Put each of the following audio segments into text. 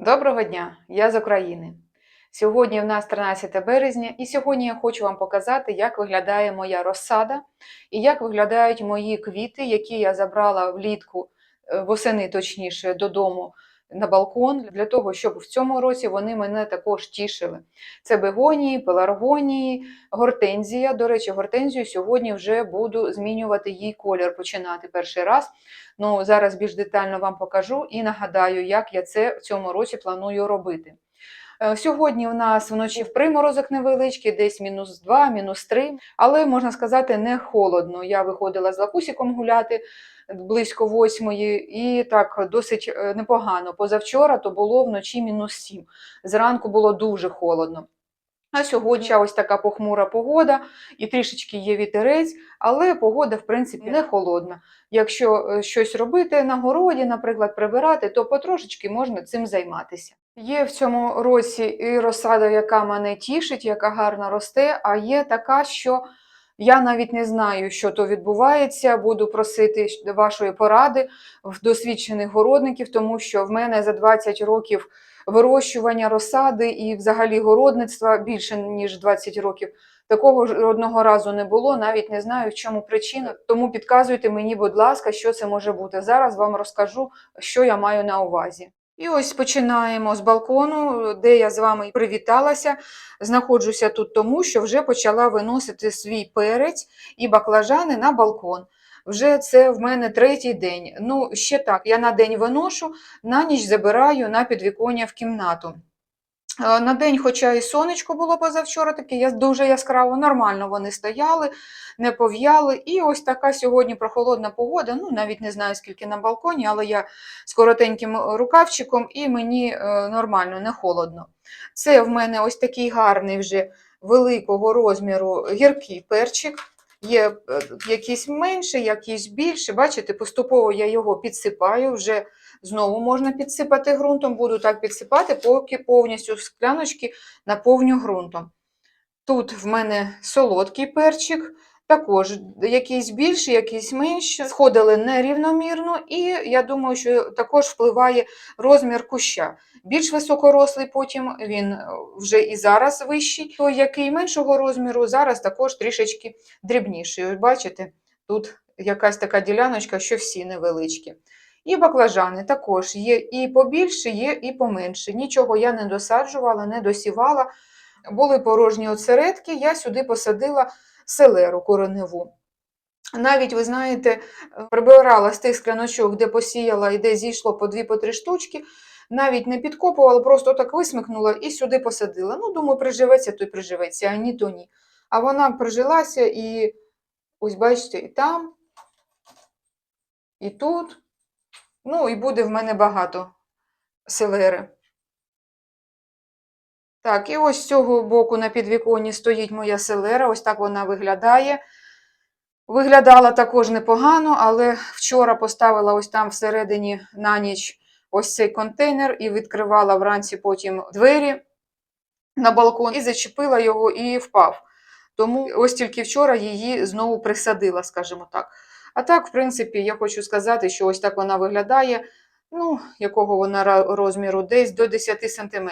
Доброго дня, я з України. Сьогодні в нас 13 березня, і сьогодні я хочу вам показати, як виглядає моя розсада і як виглядають мої квіти, які я забрала влітку, е, восени точніше, додому на балкон, для того, щоб в цьому році вони мене також тішили. Це бегонії, пеларгонії, гортензія. До речі, гортензію сьогодні вже буду змінювати їй колір, починати перший раз. Ну, зараз більш детально вам покажу і нагадаю, як я це в цьому році планую робити. Е, Сьогодні у нас вночі в приморозок невеличкий, десь мінус 2, мінус 3, але можна сказати, не холодно. Я виходила з лакусіком гуляти близько восьмої, і так досить е, непогано. Позавчора то було вночі мінус 7. Зранку було дуже холодно. А сьогодні ось така похмура погода, і трішечки є вітерець, але погода, в принципі, не холодна. Якщо е, щось робити на городі, наприклад, прибирати, то потрошечки можна цим займатися. Є в цьому році і розсада, яка мене тішить, яка гарно росте, а є така, що я навіть не знаю, що то відбувається. Буду просити вашої поради в досвідчених городників, тому що в мене за 20 років вирощування розсади і взагалі городництва більше ніж 20 років. Такого ж одного разу не було, навіть не знаю, в чому причина. Тому підказуйте мені, будь ласка, що це може бути. Зараз вам розкажу, що я маю на увазі. І ось починаємо з балкону, де я з вами привіталася. Знаходжуся тут тому, що вже почала виносити свій перець і баклажани на балкон. Вже це в мене третій день. Ну, ще так, я на день виношу, на ніч забираю на підвіконня в кімнату. Е, На день, хоча і сонечко було позавчора, таке я- дуже яскраво, нормально вони стояли, не пов'яли. І ось така сьогодні прохолодна погода. Ну, навіть не знаю, скільки на балконі, але я з коротеньким рукавчиком і мені е, нормально, не холодно. Це в мене ось такий гарний вже великого розміру гіркий перчик. Є е, якийсь менший, якийсь більший. Бачите, поступово я його підсипаю. Вже знову можна підсипати ґрунтом. Буду так підсипати, поки повністю скляночки наповню ґрунтом. Тут в мене солодкий перчик, також якийсь більший, якийсь менший. Сходили нерівномірно, і я думаю, що також впливає розмір куща. Більш високорослий, потім він вже і зараз вищий. Той, який меншого розміру, зараз також трішечки дрібніший. Бачите, тут якась така діляночка, що всі невеличкі. І баклажани також є і побільше, є і поменше. Нічого я не досаджувала, не досівала. Були порожні осередки, я сюди посадила селеру кореневу. Навіть, ви знаєте, прибирала з тих скляночок, де посіяла і де зійшло по дві по три штучки, навіть не підкопувала, просто так висмикнула і сюди посадила. Ну, думаю, приживеться, то й приживеться, а ні, то ні. А вона прижилася і ось бачите, і там, і тут. Ну, і буде в мене багато селери. Так, і ось з цього боку на підвіконні стоїть моя селера, ось так вона виглядає. Виглядала також непогано, але вчора поставила ось там всередині на ніч ось цей контейнер і відкривала вранці потім двері на балкон і зачепила його і впав. Тому ось тільки вчора її знову присадила, скажімо так. А так, в принципі, я хочу сказати, що ось так вона виглядає, ну, якого вона розміру, десь до 10 см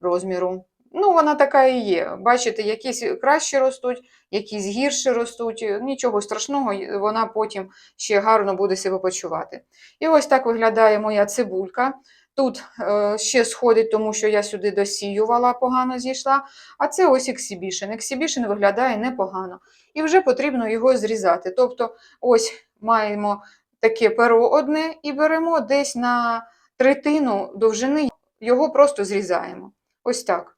розміру. Ну, вона така і є. Бачите, якісь краще ростуть, якісь гірше ростуть. Нічого страшного, вона потім ще гарно буде себе почувати. І ось так виглядає моя цибулька. Тут е, ще сходить, тому що я сюди досіювала, погано зійшла. А це ось ексібішен. Ексібішен виглядає непогано. І вже потрібно його зрізати. Тобто, ось маємо таке перо одне і беремо десь на третину довжини, його просто зрізаємо. Ось так.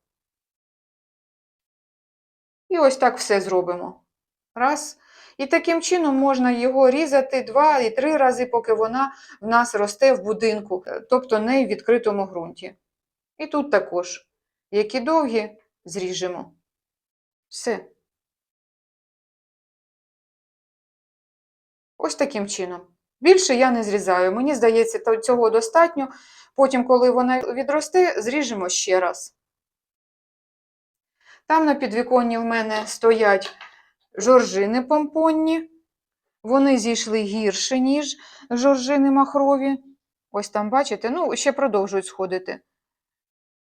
І ось так все зробимо. Раз. І таким чином можна його різати два і три рази, поки вона в нас росте в будинку, е, тобто не в відкритому ґрунті. І тут також. Які довгі, зріжемо. Все. Ось таким чином. Більше я не зрізаю. Мені здається, цього достатньо. Потім, коли вона відросте, зріжемо ще раз. Там на підвіконні в мене стоять жоржини помпонні. Вони зійшли гірше, ніж жоржини махрові. Ось там, бачите, ну, ще продовжують сходити.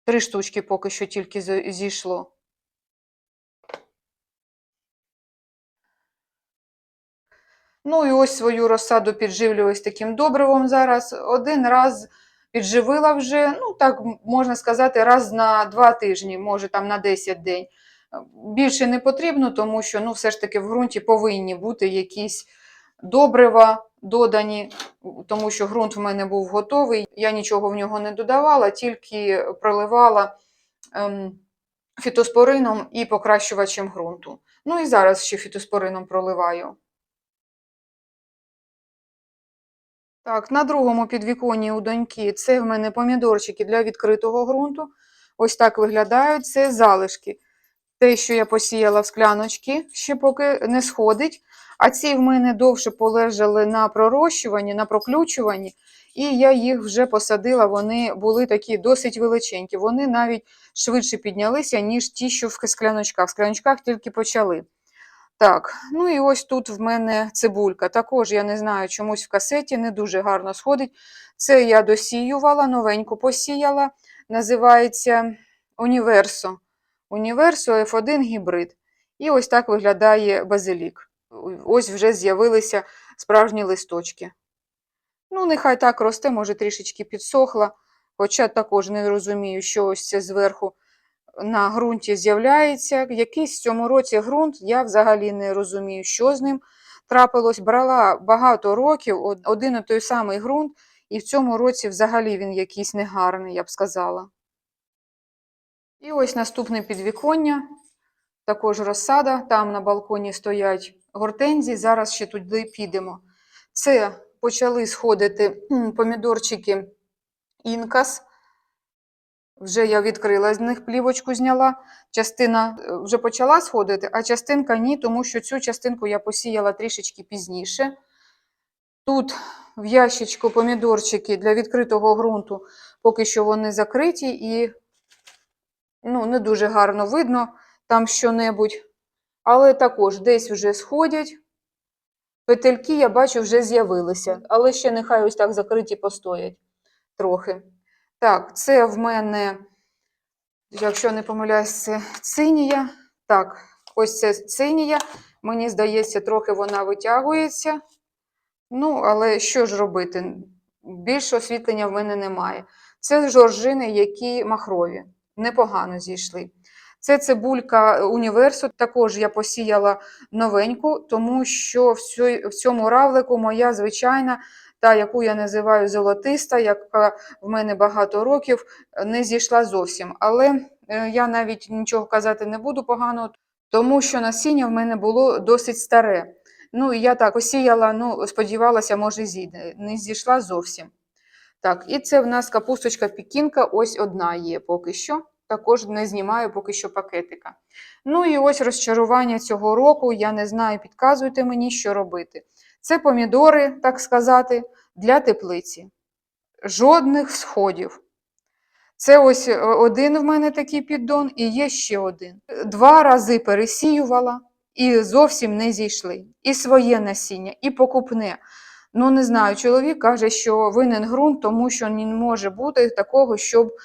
Три штучки поки що тільки зійшло. Ну і ось свою розсаду підживлю ось таким добривом зараз. Один раз підживила вже, ну так можна сказати, раз на два тижні, може там на 10 день. Більше не потрібно, тому що ну, все ж таки в ґрунті повинні бути якісь добрива додані, тому що ґрунт в мене був готовий. Я нічого в нього не додавала, тільки проливала ем, фітоспорином і покращувачем ґрунту. Ну і зараз ще фітоспорином проливаю. Так, на другому підвіконні у доньки це в мене помідорчики для відкритого ґрунту. Ось так виглядають. Це залишки. Те, що я посіяла в скляночки, ще поки не сходить. А ці в мене довше полежали на пророщуванні, на проключуванні, і я їх вже посадила. Вони були такі досить величенькі. Вони навіть швидше піднялися, ніж ті, що в скляночках. В скляночках тільки почали. Так, ну і ось тут в мене цибулька. Також я не знаю, чомусь в касеті не дуже гарно сходить. Це я досіювала, новеньку посіяла. Називається Універсо. Універсо F1 гібрид. І ось так виглядає базилік. Ось вже з'явилися справжні листочки. Ну, нехай так росте, може трішечки підсохла, хоча також не розумію, що ось це зверху на ґрунті з'являється. Якийсь в цьому році ґрунт, я взагалі не розумію, що з ним трапилось. Брала багато років один і той самий ґрунт, і в цьому році взагалі він якийсь негарний, я б сказала. І ось наступне підвіконня, також розсада. Там на балконі стоять гортензії. Зараз ще туди підемо. Це почали сходити помідорчики інкас. Вже я відкрила з них плівочку, зняла. Частина е, вже почала сходити, а частинка ні, тому що цю частинку я посіяла трішечки пізніше. Тут в ящичку помідорчики для відкритого ґрунту, поки що вони закриті і ну, не дуже гарно видно там що-небудь. Але також десь вже сходять. Петельки, я бачу, вже з'явилися, але ще нехай ось так закриті постоять трохи. Так, це в мене, якщо не помиляюсь, це цинія. Так, ось це цинія. Мені здається, трохи вона витягується. Ну, але що ж робити? Більше освітлення в мене немає. Це жоржини, які махрові, непогано зійшли. Це цибулька універсу. Також я посіяла новеньку, тому що в цьому равлику моя звичайна, та яку я називаю золотиста, яка в мене багато років, не зійшла зовсім. Але е, я навіть нічого казати не буду поганого, тому що насіння в мене було досить старе. Ну, і я так посіяла, ну, сподівалася, може, зійде. Не зійшла зовсім. Так, і це в нас капусточка пікінка, ось одна є поки що. Також не знімаю поки що пакетика. Ну і ось розчарування цього року. Я не знаю, підказуйте мені, що робити. Це помідори, так сказати, для теплиці. Жодних сходів. Це ось е, один в мене такий піддон, і є ще один. Два рази пересіювала і зовсім не зійшли. І своє насіння, і покупне. Ну, не знаю, чоловік каже, що винен ґрунт, тому що не може бути такого, щоб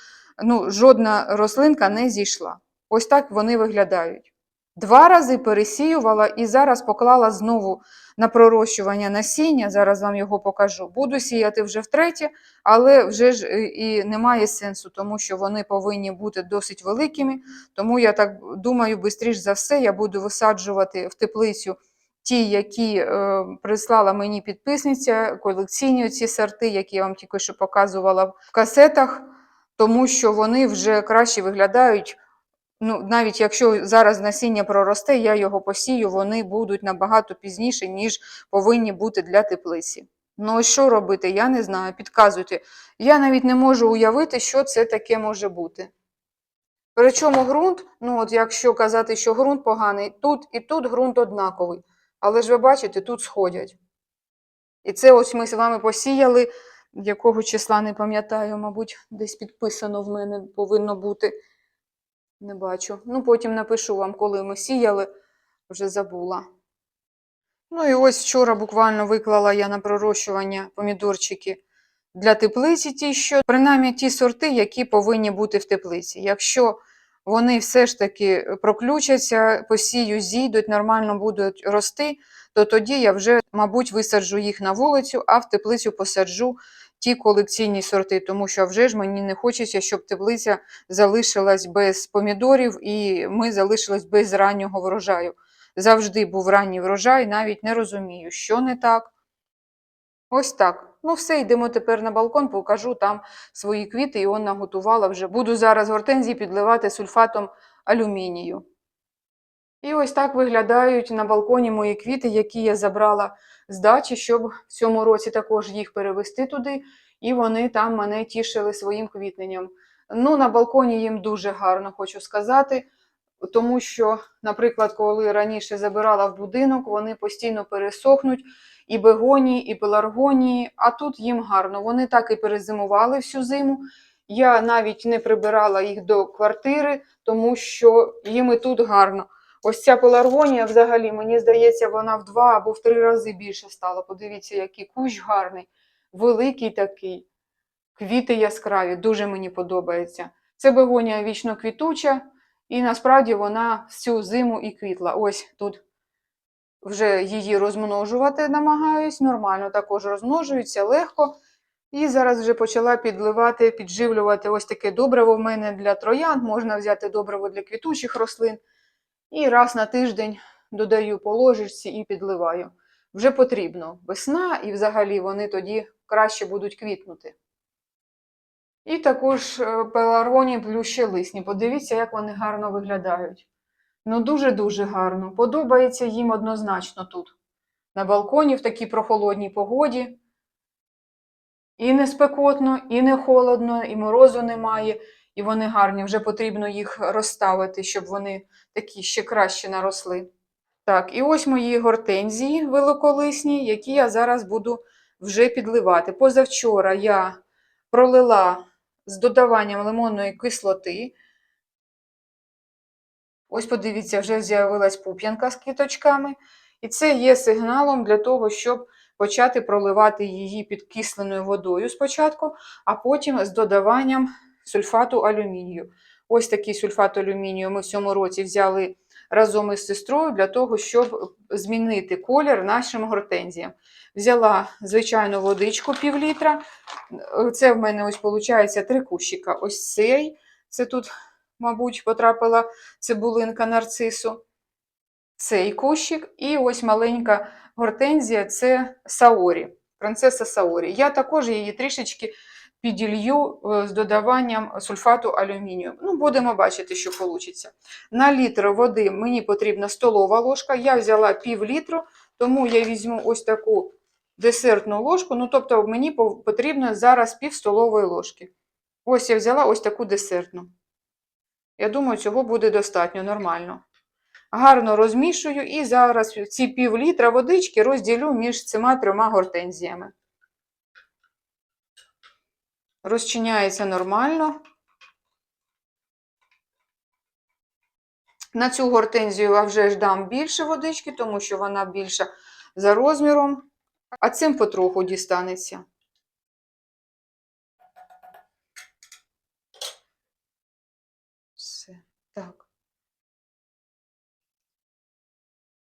ну, жодна рослинка не зійшла. Ось так вони виглядають. Два рази пересіювала і зараз поклала знову на пророщування насіння. Зараз вам його покажу. Буду сіяти вже втретє, але вже ж е, і немає сенсу, тому що вони повинні бути досить великими. Тому я так думаю, швидше за все я буду висаджувати в теплицю ті, які е, прислала мені підписниця, колекційні ці сорти, які я вам тільки що показувала в касетах, тому що вони вже краще виглядають. Ну, навіть якщо зараз насіння проросте, я його посію, вони будуть набагато пізніше, ніж повинні бути для теплиці. Ну, що робити, я не знаю, підказуйте. Я навіть не можу уявити, що це таке може бути. Причому ґрунт, ну от якщо казати, що ґрунт поганий, тут і тут ґрунт однаковий. Але ж ви бачите, тут сходять. І це ось ми з вами посіяли, якого числа не пам'ятаю, мабуть, десь підписано в мене повинно бути. Не бачу. Ну, потім напишу вам, коли ми сіяли, вже забула. Ну і ось вчора буквально виклала я на пророщування помідорчики для теплиці ті, що принаймні ті сорти, які повинні бути в теплиці. Якщо вони все ж таки проключаться, посію, зійдуть, нормально будуть рости, то тоді я вже, мабуть, висаджу їх на вулицю, а в теплицю посаджу ті колекційні сорти, тому що вже ж мені не хочеться, щоб теплиця залишилась без помідорів і ми залишились без раннього врожаю. Завжди був ранній врожай, навіть не розумію, що не так. Ось так. Ну, все, йдемо тепер на балкон, покажу там свої квіти, і он наготувала вже. Буду зараз гортензії підливати сульфатом алюмінію. І ось так виглядають на балконі мої квіти, які я забрала з дачі, щоб в цьому році також їх перевести туди, і вони там мене тішили своїм квітненням. Ну, на балконі їм дуже гарно, хочу сказати, тому що, наприклад, коли раніше забирала в будинок, вони постійно пересохнуть і бегонії, і пеларгонії, а тут їм гарно. Вони так і перезимували всю зиму. Я навіть не прибирала їх до квартири, тому що їм і тут гарно. Ось ця пеларгонія взагалі, мені здається, вона в два або в три рази більше стала. Подивіться, який кущ гарний, великий такий. Квіти яскраві, дуже мені подобається. Це бегонія вічно квітуча, і насправді вона всю зиму і квітла. Ось тут вже її розмножувати намагаюсь, нормально також розмножується легко. І зараз вже почала підливати, підживлювати ось таке добриво в мене для троянд, можна взяти добриво для квітучих рослин. І раз на тиждень додаю по ложечці і підливаю. Вже потрібно весна, і взагалі вони тоді краще будуть квітнути. І також е, пеларгонії плющелисні. Подивіться, як вони гарно виглядають. Ну, дуже-дуже гарно. Подобається їм однозначно тут. На балконі в такій прохолодній погоді. І не спекотно, і не холодно, і морозу немає, і вони гарні. Вже потрібно їх розставити, щоб вони такі ще краще наросли. Так, і ось мої гортензії великолисні, які я зараз буду вже підливати. Позавчора я пролила з додаванням лимонної кислоти. Ось, подивіться, вже з'явилась пуп'янка з квіточками. І це є сигналом для того, щоб почати проливати її підкисленою водою спочатку, а потім з додаванням сульфату алюмінію. Ось такий сульфат алюмінію ми в цьому році взяли разом із сестрою для того, щоб змінити колір нашим гортензіям. Взяла звичайну водичку пів літра. Це в мене ось виходить три кущика. Ось цей. Це тут, мабуть, потрапила цибулинка нарцису. Цей кущик, і ось маленька гортензія це Саорі, принцеса Саорі. Я також її трішечки піділью е, з додаванням сульфату алюмінію. Ну, Будемо бачити, що вийде. На літр води мені потрібна столова ложка. Я взяла пів літру, тому я візьму ось таку десертну ложку. Ну, тобто, мені потрібно зараз пів столової ложки. Ось я взяла ось таку десертну. Я думаю, цього буде достатньо нормально. Гарно розмішую і зараз ці пів літра водички розділю між цими трьома гортензіями. Розчиняється нормально. На цю гортензію я вже ж дам більше водички, тому що вона більша за розміром, а цим потроху дістанеться. Все, так.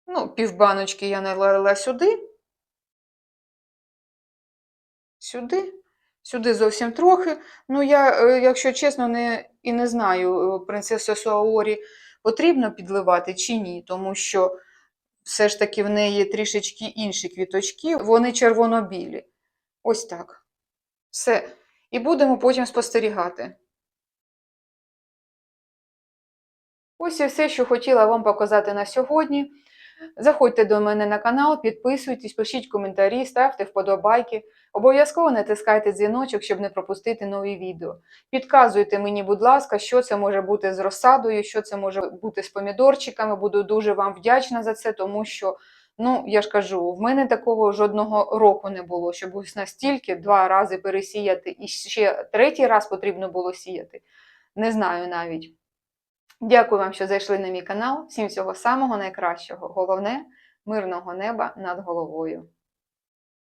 Ну, півбаночки я налила сюди. Сюди. Сюди зовсім трохи. Ну, я, е, якщо чесно, не, і не знаю, е, принцесу Суаорі потрібно підливати чи ні, тому що все ж таки в неї трішечки інші квіточки, вони червоно-білі. Ось так. Все. І будемо потім спостерігати. Ось і все, що хотіла вам показати на сьогодні. Заходьте до мене на канал, підписуйтесь, пишіть коментарі, ставте вподобайки. Обов'язково натискайте дзвіночок, щоб не пропустити нові відео. Підказуйте мені, будь ласка, що це може бути з розсадою, що це може бути з помідорчиками. Буду дуже вам вдячна за це, тому що, ну, я ж кажу, в мене такого жодного року не було, щоб ось настільки два рази пересіяти і ще третій раз потрібно було сіяти. Не знаю навіть. Дякую вам, що зайшли на мій канал. Всім всього самого найкращого. Головне мирного неба над головою.